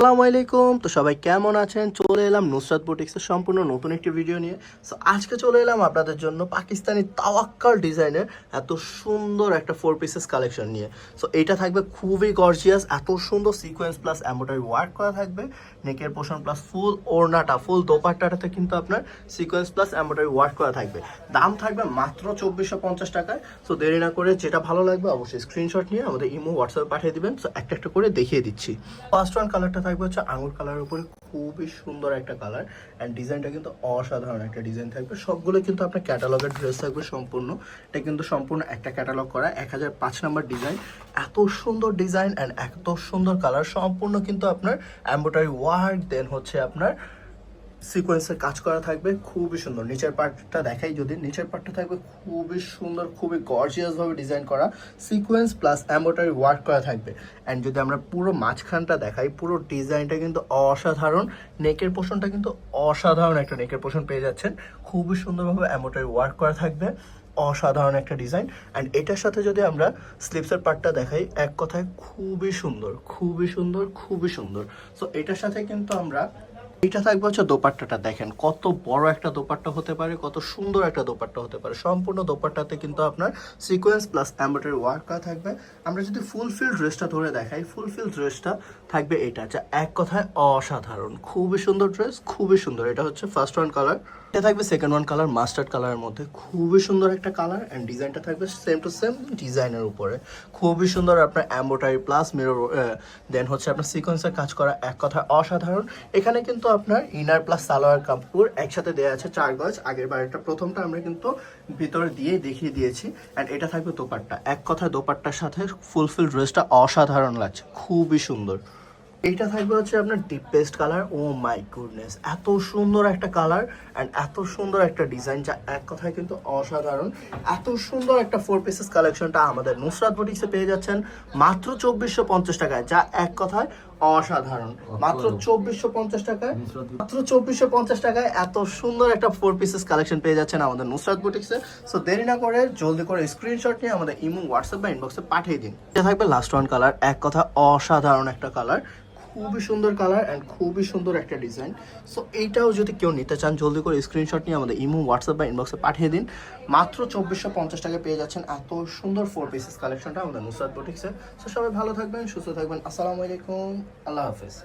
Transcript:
আসসালামু আলাইকুম। তো সবাই কেমন আছেন? চলে এলাম নুসরাত বুটিক্সের সম্পূর্ণ নতুন একটি ভিডিও নিয়ে। সো আজকে চলে এলাম আপনাদের জন্য পাকিস্তানি তাওয়াক্কাল ডিজাইনের এত সুন্দর একটা ফোর পিসেস কালেকশন নিয়ে। সো এটা থাকবে খুবই গর্জিয়াস এত সুন্দর সিকোয়েন্স প্লাস এম্ব্রয়ডারি ওয়ার্ক করা থাকবে। নেকের পোষণ প্লাস ফুল ওড়নাটা ফুল দোপাট্টাটাতে কিন্তু আপনার সিকোয়েন্স প্লাস এম্ব্রয়ডারি ওয়ার্ক করা থাকবে। দাম থাকবে মাত্র চব্বিশশো পঞ্চাশ টাকায়। সো দেরি না করে যেটা ভালো লাগবে অবশ্যই স্ক্রিনশট নিয়ে আমাদের ইমো হোয়াটসঅ্যাপে পাঠিয়ে দিবেন। সো একটা একটা করে দেখিয়ে দিচ্ছি। ফার্স্ট ওয়ান কালারটা থাকবে হচ্ছে আঙুর কালারের উপরে খুবই সুন্দর একটা কালার অ্যান্ড ডিজাইনটা কিন্তু অসাধারণ একটা ডিজাইন থাকবে। সবগুলো কিন্তু আপনার ক্যাটালগের ড্রেস থাকবে সম্পূর্ণ। এটা কিন্তু সম্পূর্ণ একটা ক্যাটালগ করা, এক হাজার পাঁচ নাম্বার ডিজাইন এত সুন্দর ডিজাইন অ্যান্ড এত সুন্দর কালার সম্পূর্ণ কিন্তু আপনার এম্ব্রয়ডারি ওয়ার্ক দেন হচ্ছে আপনার সিকোয়েন্সের কাজ করা থাকবে, খুবই সুন্দর। নিচের পার্টটা দেখাই যদি। নিচের পার্টটা থাকবে খুবই সুন্দর, খুবই গর্জিয়াস ভাবে ডিজাইন করা সিকোয়েন্স প্লাস এম্ব্রয়ডারি ওয়ার্ক করা থাকবে। অ্যান্ড যদি আমরা পুরো মাঝখানটা দেখাই, পুরো ডিজাইনটা কিন্তু অসাধারণ। নেকের পোষণটা কিন্তু অসাধারণ একটা নেকের পোষণ পেয়ে যাচ্ছেন। খুবই সুন্দরভাবে এম্ব্রয়ডারি ওয়ার্ক করা থাকবে। অসাধারণ একটা ডিজাইন অ্যান্ড এটার সাথে যদি আমরা স্লিপসের পার্টটা দেখাই, এক কথায় খুবই সুন্দর খুবই সুন্দর খুবই সুন্দর। সো এটার সাথে কিন্তু আমরা এটা থাকবে হচ্ছে দোপাট্টাটা দেখেন, কত বড় একটা দোপাট্টা হতে পারে, কত সুন্দর একটা দোপাট্টা হতে পারে। সম্পূর্ণ দোপাট্টাতে কিন্তু আপনার সিকোয়েন্স প্লাস এম্ব্রয়ডারি ওয়ার্ক করা থাকবে। আমরা যদি ফুলফিল ড্রেসটা ধরে দেখাই ফুলফিল ড্রেসটা থাকবে এটা। যা এক কথায় অসাধারণ। খুবই সুন্দর ড্রেস খুবই সুন্দর। এটা হচ্ছে ফার্স্ট ওয়ান কালার এটা থাকবে সেকেন্ড ওয়ান কালার মাস্টার্ড কালারের মধ্যে। খুবই সুন্দর একটা কালার অ্যান্ড ডিজাইনটা থাকবে সেম টু সেম ডিজাইনের উপরে। খুবই সুন্দর আপনার অ্যাম্বোটারি প্লাস মিরর দেন হচ্ছে আপনার সিকোয়েন্সের কাজ করা এক কথা অসাধারণ। এখানে কিন্তু আপনার ইনার প্লাস সালোয়ার কাপড় একসাথে দেওয়া আছে চার গজ। আগের বার এটা প্রথমটা আমরা কিন্তু ভিতর দিয়ে দেখিয়ে দিয়েছি। অ্যান্ড এটা থাকবে দোপাট্টা। এক কথা দোপাট্টার সাথে ফুলফিল ড্রেসটা অসাধারণ লাগছে। খুবই সুন্দর। এইটা থাকবে হচ্ছে আপনার deep paste colour oh my goodness এত সুন্দর একটা কালার অ্যান্ড এত সুন্দর একটা ডিজাইন যা এক কথায় কিন্তু অসাধারণ। এত সুন্দর একটা ফোর পিসেস কালেকশনটা আমাদের নুসরাত বুটিক্সে পেয়ে যাচ্ছেন। মাত্র চব্বিশশো পঞ্চাশ টাকায়, যা এক কথায় অসাধারণ। মাত্র চব্বিশশো পঞ্চাশ টাকায়। মাত্র চব্বিশশো পঞ্চাশ টাকায় এত সুন্দর একটা ফোর পিসেস কালেকশন পেয়ে যাচ্ছেন আমাদের নুসরাত বুটিক্সে। সো দেরি না করে জলদি করে স্ক্রিনশট নিয়ে আমাদের ইমো হোয়াটসঅ্যাপ বা ইনবক্সে পাঠিয়ে দিন। এটা থাকবে লাস্ট ওয়ান কালার এক কথা অসাধারণ একটা কালার খুবই সুন্দর কালার অ্যান্ড খুবই সুন্দর একটা ডিজাইন সো এইটাও যদি কেউ নিতে চান, জলদি করে স্ক্রিনশট নিয়ে আমাদের ইমো হোয়াটসঅ্যাপ বা ইনবক্সে পাঠিয়ে দিন। মাত্র চব্বিশশো পঞ্চাশ টাকা পেয়ে যাচ্ছেন এত সুন্দর ফোর পিসেস কালেকশনটা আমাদের নুসরাত বুটিক্সে সো সবাই ভালো থাকবেন, সুস্থ থাকবেন। আসসালামু আলাইকুম। আল্লাহ হাফেজ।